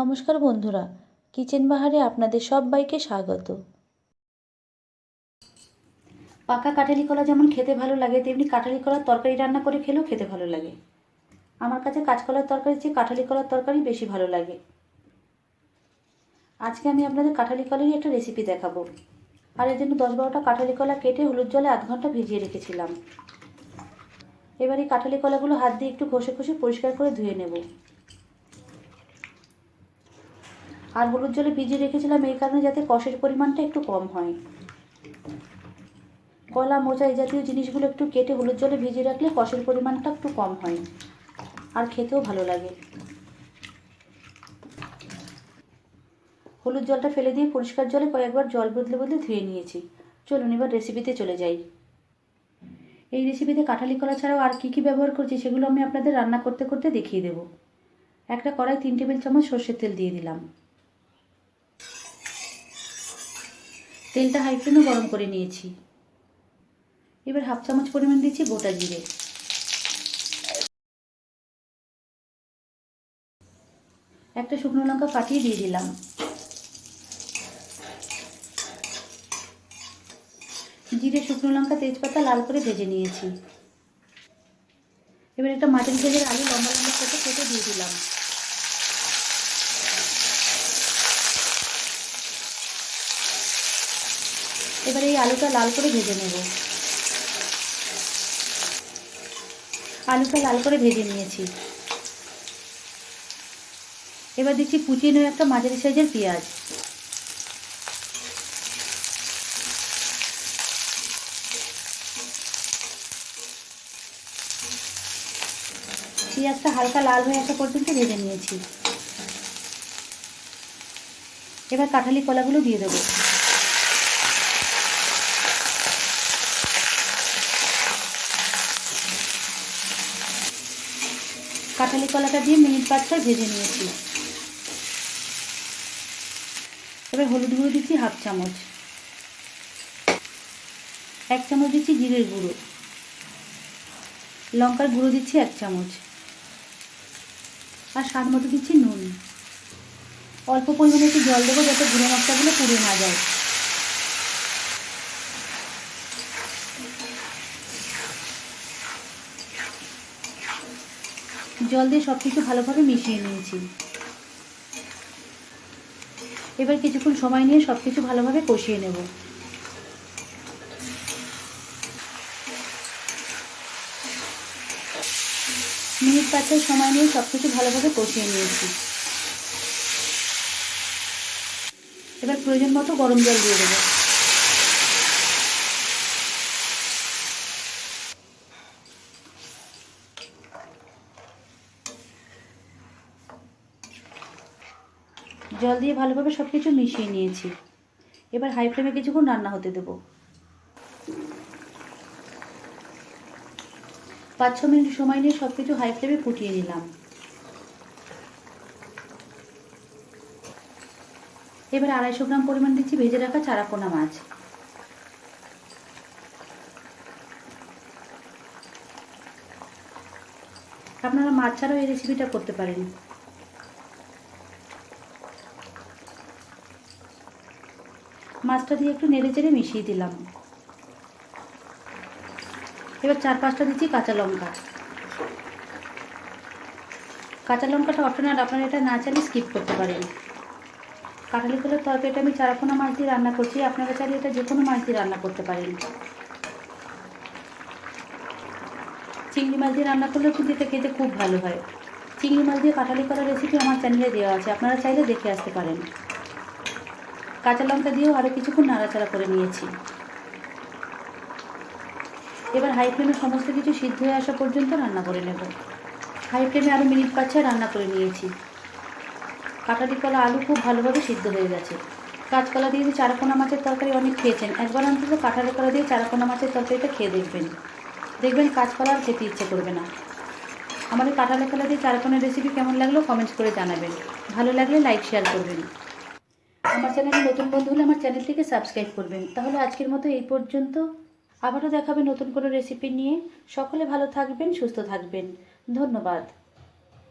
নমস্কার বন্ধুরা, কিচেন বাহারে আপনাদের সবাইকে স্বাগত। পাকা কাঠালি কলা যেমন খেতে ভালো লাগে, তেমনি কাঠালি কলার তরকারি রান্না করে খেলেও খেতে ভালো লাগে। আমার কাছে কাঁচকলার তরকারি চেয়ে কাঠালি কলার তরকারি বেশি ভালো লাগে। আজকে আমি আপনাদের কাঠালি কলারই একটা রেসিপি দেখাবো। আর এর জন্য দশ বারোটা কাঠালি কলা কেটে হলুদ জলে আধ ঘণ্টা ভিজিয়ে রেখেছিলাম। এবার এই কাঠালি কলাগুলো হাত দিয়ে একটু ঘষে ঘষে পরিষ্কার করে ধুয়ে নেব। আর হলুদ জলে ভিজিয়ে রেখেছিলাম এই কারণে যাতে কষের পরিমাণটা একটু কম হয়। কলা মোচা এই জাতীয় জিনিসগুলো একটু কেটে হলুদ জলে ভিজিয়ে রাখলে কষের পরিমাণটা একটু কম হয়। আর খেতেও ভালো লাগে। হলুদ জলটা ফেলে দিয়ে পরিষ্কার জলে কয়েকবার জল বদলে বদলে ধুয়ে নিয়েছি। চলুন এবার রেসিপিতে চলে যাই। এই রেসিপিতে কাঁঠালি কলা ছাড়াও আর কী কী ব্যবহার করছি সেগুলো আমি আপনাদের রান্না করতে করতে দেখিয়ে দেব। একটা কড়াই তিন টেবিল চামচ সর্ষের তেল দিয়ে দিলাম। তেলটা হাই ফ্লেমে গরম করে নিয়েছি। এবার হাফ চামচ পরিমাণ দিচ্ছি গোটা জিরে। একটা শুকনো লঙ্কা ফাটিয়ে দিয়ে দিলাম। জিরে, শুকনো লঙ্কা, তেজপাতা লাল করে ভেজে নিয়েছি। এবার একটা মাটন ভেজের আলু লম্বা লম্বা করে কেটে দিয়ে দিলাম। এবার এই আলুটা লাল করে ভেজে নেব। আলুটা লাল করে ভেজে নিয়েছি। এবার দিচ্ছি কুচিয়ে নেওয়া একটা মাঝারি সাইজের পেঁয়াজ। পেঁয়াজটা হালকা লাল হয়ে আসা পর্যন্ত ভেজে নিয়েছি। এবার কাঁঠালি কলাগুলো দিয়ে দেবো। কাঁঠালি কলাটা দিয়ে মিনিট পাঁচ ছয় ভেজে নিয়েছি। এবার হলুদ গুঁড়ো দিচ্ছি হাফ চামচ। এক চামচ দিচ্ছি জিরের গুঁড়ো। লঙ্কার গুঁড়ো দিচ্ছি এক চামচ। আর স্বাদ মতো দিচ্ছি নুন। অল্প পরিমাণে একটু জল দেবো যাতে গুঁড়ো মশলাগুলো পুড়ে না যায়। জল দিয়ে সব কিছু ভালোভাবে মিশিয়ে নিয়েছি। এবার কিছুক্ষণ সময় নিয়ে সব কিছু ভালোভাবে কষিয়ে নেব। মিনিট পাঁচের সময় নিয়ে সব কিছু ভালোভাবে কষিয়ে নিয়েছি। এবার প্রয়োজন মতো গরম জল দিয়ে দেবো। জল দিয়ে ভালোভাবে সব কিছু মিশিয়ে নিয়েছি। এবার হাই ফ্লেমে কিছুক্ষণ রান্না হতে দেবো। পাঁচ ছ মিনিট সময় নিয়ে সব কিছু হাই ফ্লেমে ফুটিয়ে নিলাম। এবার আড়াইশো গ্রাম পরিমাণ দিচ্ছি ভেজে রাখা চারাপোনা মাছ। আপনারা মাছ ছাড়াও এই রেসিপিটা করতে পারেন। মাছটা দিয়ে একটু নেড়ে চেড়ে মিশিয়ে দিলাম। এবার চার পাঁচটা দিচ্ছি কাঁচা লঙ্কা। কাঁচা লঙ্কাটা অপশনাল আপনারা এটা না চাইলে স্কিপ করতে পারেন। কাঁঠালি ফুলের তরকারিটা আমি চারাপোনা মাছ দিয়ে রান্না করছি, আপনারা চাইলে এটা যে কোনো মাছ দিয়ে রান্না করতে পারেন। চিংড়ি মাছ দিয়ে রান্না করলেও কিন্তু এটা খেতে খুব ভালো হয়। চিংড়ি মাছ দিয়ে কাঁঠালি করার রেসিপি আমার চ্যানেলে দেওয়া আছে, আপনারা চাইলে দেখে আসতে পারেন। কাঁচা লঙ্কা দিয়েও আরও কিছুক্ষণ নাড়াচাড়া করে নিয়েছি। এবার হাই ফ্লেমে সমস্ত কিছু সিদ্ধ হয়ে আসা পর্যন্ত রান্না করে নেব। হাই ফ্লেমে আরও মিনিট পাঁচ ছয় রান্না করে নিয়েছি। কাটারি কলা আলু খুব ভালোভাবে সিদ্ধ হয়ে গেছে। কাঁচকলা দিয়ে যে চারাপোনা মাছের তরকারি অনেক খেয়েছেন। একবার অন্তত কাঁঠালি কলা দিয়ে চারাপোনা মাছের তরকারিটা খেয়ে দেখবেন। দেখবেন কাঁচকলা আর খেতে ইচ্ছে করবে না। আমাদের কাঁঠালি কলা দিয়ে চারাপোনার রেসিপি কেমন লাগল কমেন্টস করে জানাবেন। ভালো লাগলে লাইক শেয়ার করবেন। আমার চ্যানেলে নতুন বন্ধু হলে আমার চ্যানেলটিকে সাবস্ক্রাইব করবেন। তাহলে আজকের মতো এই পর্যন্ত। আবারও দেখাবে নতুন কোনো রেসিপি নিয়ে। সকলে ভালো থাকবেন, সুস্থ থাকবেন। ধন্যবাদ।